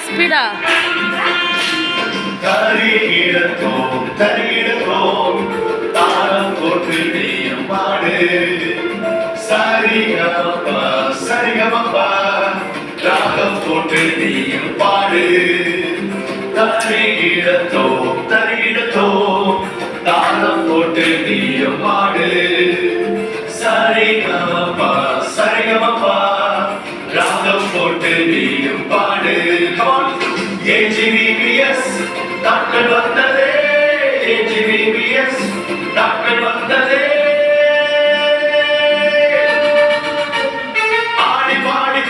Speedo speedo தரியிடத்தோம் தரியிடத்தோம் தாரம் போட்டு நீயும் பாடு. சரிகமப்பா சரிகமப்பா. ராகம் போட்டு நீயும் பாடு. தரியிடத்தோம் தரியிடத்தோம் தாரம் போட்டு நீயும் பாடு. போட்டு நீயும் பாடு. Come on. ஏஜிபிபிஎஸ் நாட்கள் வந்ததே. ஏஜிபிபிஎஸ் டாக்டர் வந்ததே. ஆடி பாடி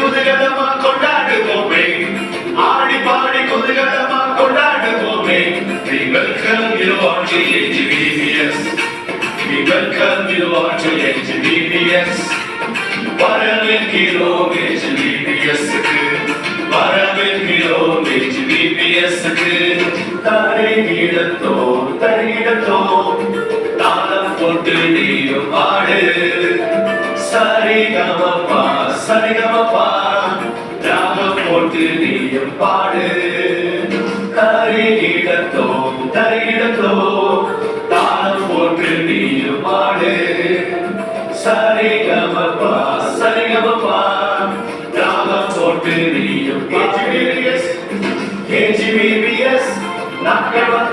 கொண்டாடுவோமே. ஆடி பாடி குதூகலமா கொண்டாடுவோமே. We welcome you all to AGBBS We welcome you all to AGBBS வரவேற்கிறோம் HBBS-க்கு. தரையிடத்தோ, தாளம் போட்டு நீயும் பாடு. சரிகமபா, சரிகமபா, ராகம் போட்டு நீயும் பாடு.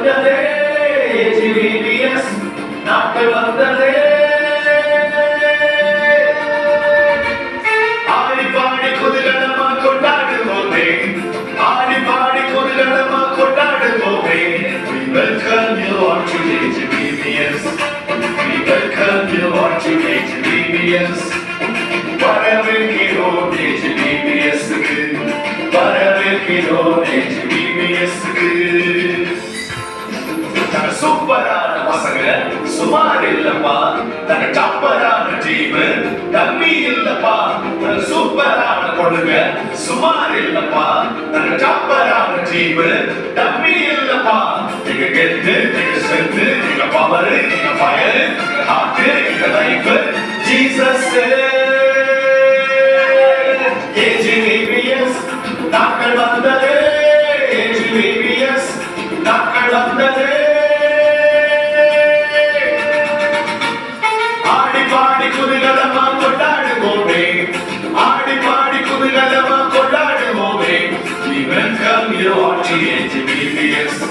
வந்ததே ஏஜிபிபிஎஸ் நாட்கள் வந்ததே. ஆடி பாடி குதூகலமா கொண்டாடுவோமே ஆடி பாடி குதூகலமா கொண்டாடுவோமே. We welcome you all to AGBBS We welcome you all to AGBBS வரவேற்கிறோம் AGBBS-க்கு வரவேற்கிறோம் AGBBS-க்கு இல்லப்பா. தன் டப்பரான டீம் தம்பி இல்லப்பா. தன சூப்பரான பொண்ணுங்க சுமார் இல்லப்பா. தன் டப்பரான டீம் தம்பி இல்லப்பா. நீங்க கெத்து நீங்க செத்து நீங்க பவர் நீங்க ஃபயர் நீங்க ஹார்ட் நீங்க லைஃப் ஜீசஸ். ஏஜிபிஎஸ் நாட்கள் வந்தது. ஏஜிபிஎஸ் நாட்கள் வந்தது. Welcome you all to HBBS